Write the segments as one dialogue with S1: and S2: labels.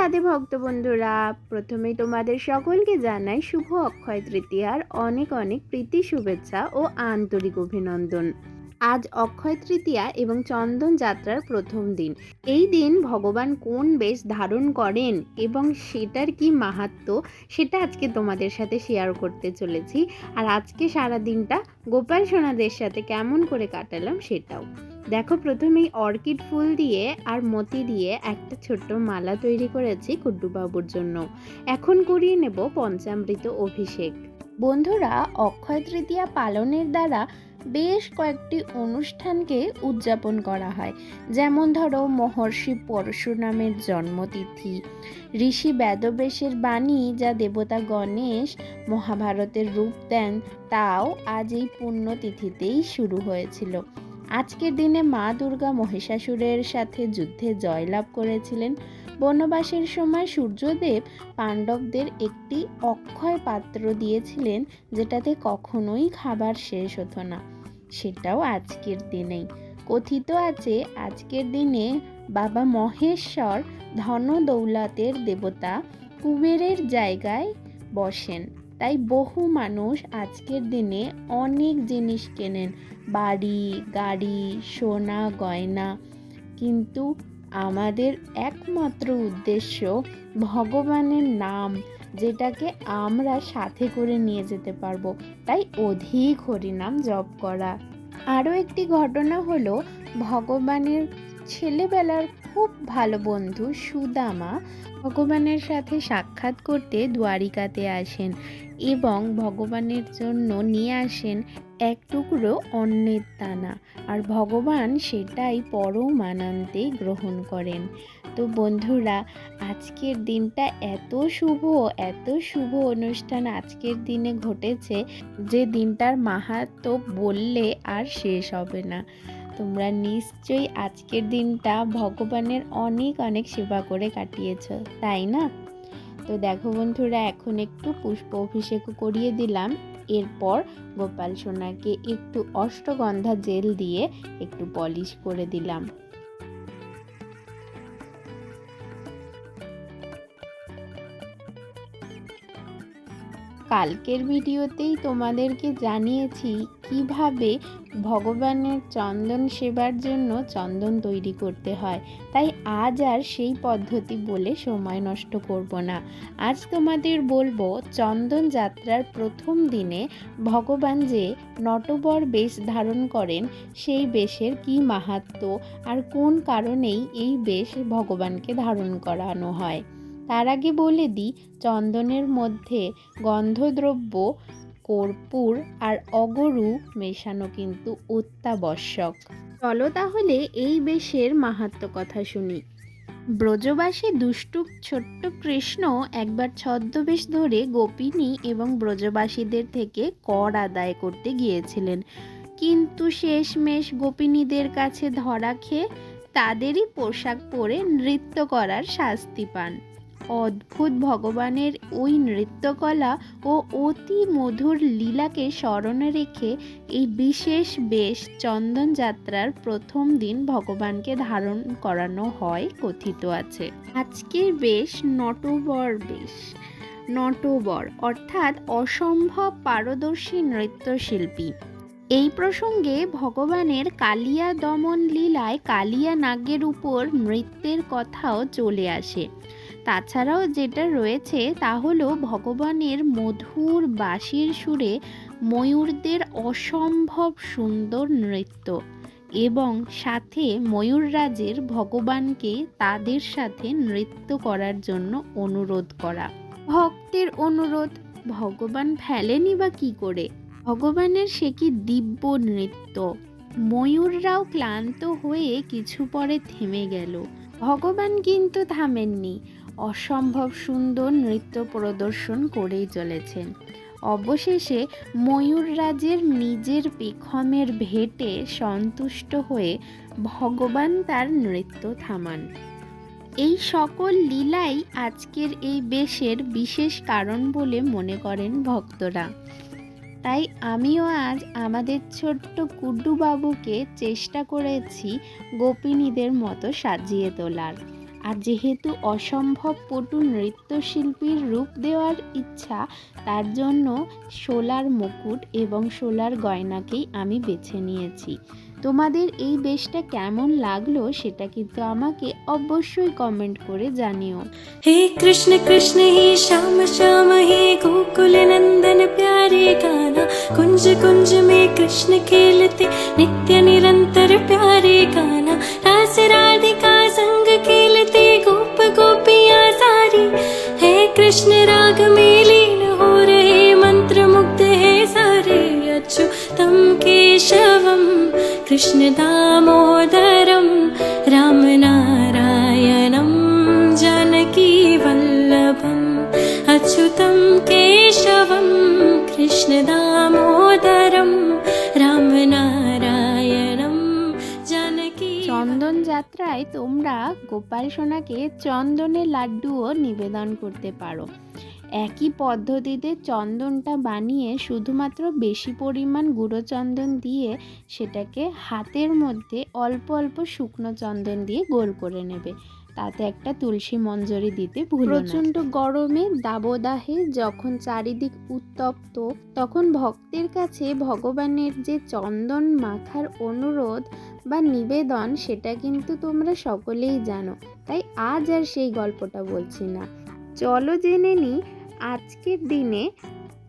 S1: রাধে ভক্ত বন্ধুরা, প্রথমেই তোমাদের সকলকে জানাই শুভ অক্ষয় তৃতীয়ার অনেক অনেক প্রীতি, শুভেচ্ছা ও আন্তরিক অভিনন্দন। আজ অক্ষয় তৃতীয়া এবং চন্দন যাত্রার প্রথম দিন। এই দিন ভগবান কোন বেশ ধারণ করেন এবং সেটার কি মাহাত্ম, সেটা আজকে তোমাদের সাথে শেয়ার করতে চলেছি। আর আজকে সারা দিনটা গোপাল সোনাদের সাথে কেমন করে কাটালাম সেটাও। দেখো, প্রথমেই অর্কিড ফুল দিয়ে আর মতি দিয়ে একটা ছোট্ট মালা তৈরি করেছি কুড্ডুবাবুর জন্য। এখন করিয়ে নেব পঞ্চামৃত অভিষেক। বন্ধুরা, অক্ষয় তৃতীয়া পালনের দ্বারা বেশ কয়েকটি অনুষ্ঠানকে উদযাপন করা হয়। যেমন ধরো, মহর্ষি পরশুরামের জন্মতিথি, ঋষি বেদবেশের বাণী যা দেবতা গণেশ মহাভারতের রূপ দেন, তাও আজ এই পুণ্যতিথিতেই শুরু হয়েছিল। আজকের দিনে মা দুর্গা মহিষাসুরের সাথে যুদ্ধে জয়লাভ করেছিলেন। বনবাসের সময় সূর্যদেব পাণ্ডবদের একটি অক্ষয় পাত্র দিয়েছিলেন, যেটাতে কখনোই খাবার শেষ হতো না। সেটাও আজকের দিনেই। কথিত আছে, আজকের দিনে বাবা মহেশ্বর ধন দৌলতের দেবতা কুবেরের জায়গায় বসেন। তাই বহু মানুষ আজকের দিনে অনেক জিনিস কেনেন। বাড়ি, গাড়ি, সোনা, গয়না। কিন্তু আমাদের একমাত্র উদ্দেশ্য ভগবানের নাম, যেটাকে আমরা সাথে করে নিয়ে যেতে পারব। তাই অধিক হরিনাম জপ করা। আরও একটি ঘটনা হলো, ভগবানের ছেলেবেলার খুব ভালো বন্ধু সুদামা ভগবানের সাথে সাক্ষাৎ করতে দ্বারিকাতে আসেন এবং ভগবানের জন্য নিয়ে আসেন এক টুকরো অন্নের দানা। আর ভগবান সেটাই পরম আনন্দে গ্রহণ করেন। তো বন্ধুরা, আজকের দিনটা এত শুভ এত শুভ অনুষ্ঠান আজকের দিনে ঘটেছে যে দিনটার মাহাত্ম বললে আর শেষ হবে না। তোমরা নিশ্চয়ই আজকের দিনটা ভগবানের অনেক অনেক সেবা করে কাটিয়েছ, তাই না? তো দেখো বন্ধুরা, এখন একটু পুষ্প অভিষেক করিয়ে দিলাম। এরপর গোপাল সোনাকে একটু অষ্টগন্ধা জেল দিয়ে একটু পলিশ করে দিলাম। কালকের ভিডিওতেই তোমাদেরকে জানিয়েছি কীভাবে ভগবানের চন্দন সেবার জন্য চন্দন তৈরি করতে হয়। তাই আজ আর সেই পদ্ধতি বলে সময় নষ্ট করব না। আজ তোমাদের বলব চন্দন যাত্রার প্রথম দিনে ভগবান যে নটবর বেশ ধারণ করেন, সেই বেশের কি মাহাত্ম আর কোন কারণেই এই বেশ ভগবানকে ধারণ করানো হয়। তার আগে বলে দিই, চন্দনের মধ্যে গন্ধদ্রব্য, কর্পূর আর অগরু মেশানো কিন্তু অত্যাবশ্যক। চলো তাহলে এই বেশের মাহাত্ম কথা শুনি। ব্রজবাসী দুষ্টু ছোট্ট কৃষ্ণ একবার ছদ্মবেশ ধরে গোপিনী এবং ব্রজবাসীদের থেকে কর আদায় করতে গিয়েছিলেন। কিন্তু শেষমেশ গোপিনীদের কাছে ধরা খেয়ে তাদেরই পোশাক পরে নৃত্য করার শাস্তি পান। অদ্ভুত ভগবানের ওই নৃত্যকলা ও অতি মধুর লীলাকে স্মরণে রেখে এই বিশেষ বেশ চন্দন যাত্রার প্রথম দিন ভগবানকে ধারণ করানো হয় কথিত আছে। আজকের বেশ নটবর বেশ। নটবর অর্থাৎ অসম্ভব পারদর্শী নৃত্যশিল্পী। এই প্রসঙ্গে ভগবানের কালিয়া দমন লীলায় কালিয়া নাগের উপর নৃত্যের কথাও চলে আসে। তাছাড়াও যেটা রয়েছে তা হলো ভগবানের মধুর বাঁশির সুরে ময়ূরদের অসম্ভব সুন্দর নৃত্য এবং সাথে ময়ূররাজের ভগবানকে তাদের সাথে নৃত্য করার জন্য অনুরোধ করা। ভক্তের অনুরোধ, ভগবান ফেলেনি বা কি করে? ভগবানের সে কি দিব্য নৃত্য? ময়ূররাও ক্লান্ত হয়ে কিছু পরে থেমে গেল। ভগবান কিন্তু থামেননি। অসম্ভব সুন্দর নৃত্য প্রদর্শন করেই চলেছেন। অবশেষে ময়ূররাজের নিজের পেখমের ভেটে সন্তুষ্ট হয়ে ভগবান তার নৃত্য থামান। এই সকল লীলাই আজকের এই বেশের বিশেষ কারণ বলে মনে করেন ভক্তরা। তাই আমিও আজ আমাদের ছোট্ট কুড্ডু বাবুকে চেষ্টা করেছি গোপিনীদের মতো সাজিয়ে তোলার। আর যেহেতু অসম্ভব পটু নৃত্যশিল্পীর রূপ দেওয়ার ইচ্ছা, তার জন্য সোলার মুকুট এবং সোলার গয়নাকেই আমি বেছে নিয়েছি। তোমাদের এই বেশটা কেমন লাগল সেটা কিন্তু আমাকে অবশ্যই কমেন্ট করে জানিও।
S2: হে কৃষ্ণ কৃষ্ণ হে শ্যাম শ্যাম হে গোকুল নন্দন প্যারে গানা, কুঞ্জ কুঞ্জ মে কৃষ্ণ খেলতে নিত্য নিরন্তর প্যারে গানা। রাস রাধিকা कृष्ण राग में लीन हो रहे मंत्र मुग्ध है सारे अच्युतम केशवम कृष्ण दामोदरम राम नारायणं जानकी वल्लभम्। अच्युतं केशवं कृष्णदामोदरं
S1: চন্দন যাত্রায় তোমরা গোপাল সোনাকে চন্দনের লাড্ডুও নিবেদন করতে পারো। একই পদ্ধতিতে চন্দনটা বানিয়ে শুধুমাত্র বেশি পরিমাণ গুঁড়ো চন্দন দিয়ে সেটাকে হাতের মধ্যে অল্প অল্প শুকনো চন্দন দিয়ে গোল করে নেবে। তাতে একটা তুলসী মঞ্জরি দিতে ভুলো প্রচণ্ড গরমে দাবদাহে যখন চারিদিক উত্তপ্ত, তখন ভক্তের কাছে ভগবানের যে চন্দন মাখার অনুরোধ বা নিবেদন, সেটা কিন্তু তোমরা সকলেই জানো। তাই আজ আর সেই গল্পটা বলছি না। চলো জেনে নিই আজকের দিনে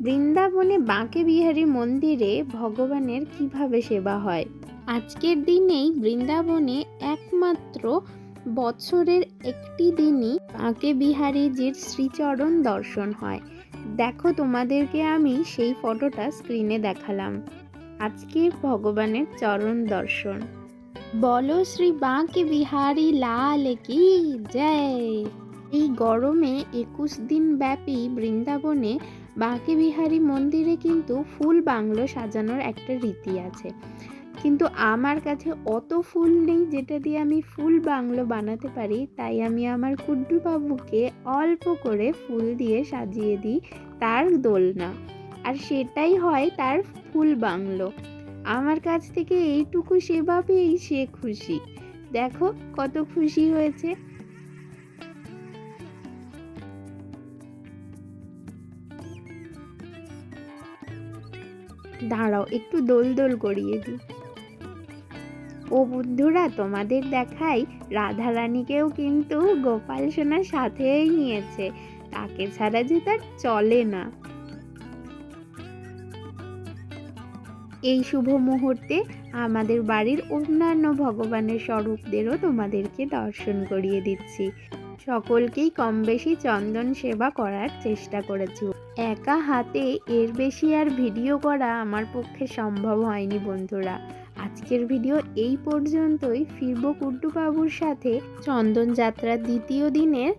S1: বৃন্দাবনে বাঁকে বিহারী মন্দিরে ভগবানের কীভাবে সেবা হয়। আজকের দিনেই বৃন্দাবনে একমাত্র বছরের একটি দিনই বাঁকে বিহারীজির শ্রীচরণ দর্শন হয়। দেখো তোমাদেরকে আমি সেই ফটোটা স্ক্রিনে দেখালাম। আজকে ভগবানের চরণ দর্শন। বলো শ্রী বাঁকে বিহারী লাল কি? জয়। এই গরমে একুশ দিন ব্যাপী বৃন্দাবনে বাঁকে বিহারী মন্দিরে কিন্তু ফুল বাংলো সাজানোর একটা রীতি আছে। কিন্তু আমার কাছে অত ফুল নেই যেটা দিয়ে আমি ফুল বাংলো বানাতে পারি। তাই আমি আমার কুড্ডু বাবুকে অল্প করে ফুল দিয়ে সাজিয়ে দিই তার দোলনা। আর সেটাই হয় তার ফুল বাংলো। আমার কাছ থেকে এইটুকু সেবা পেয়েই সে খুশি। দেখো কত খুশি হয়েছে। দাঁড়াও, একটু দোল দোল করিয়ে দিই। ও বন্ধুরা, তোমাদের দেখাই রাধারানীকেও কিন্তু গোপাল সোনার সাথেই নিয়েছে। তাকে ছাড়া যে তার চলে না। এই শুভ মুহূর্তে আমাদের বাড়ির অন্যান্য ভগবানের স্বরূপদেরও তোমাদেরকে দর্শন করিয়ে দিচ্ছি। সকলকেই কম বেশি চন্দন সেবা করার চেষ্টা করেছি। একা হাতে এর বেশি আর ভিডিও করা আমার পক্ষে সম্ভব হয়নি বন্ধুরা। আজকের ভিডিও এই পর্যন্তই। ফিরব কুড্ডু বাবুর সাথে চন্দন যাত্রার দ্বিতীয় দিনের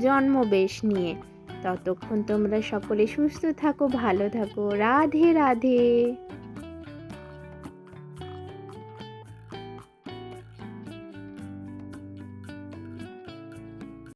S1: জন্মবেশ নিয়ে। ততক্ষণ তোমরা সকলে সুস্থ থাকো, ভালো থাকো। রাধে রাধে।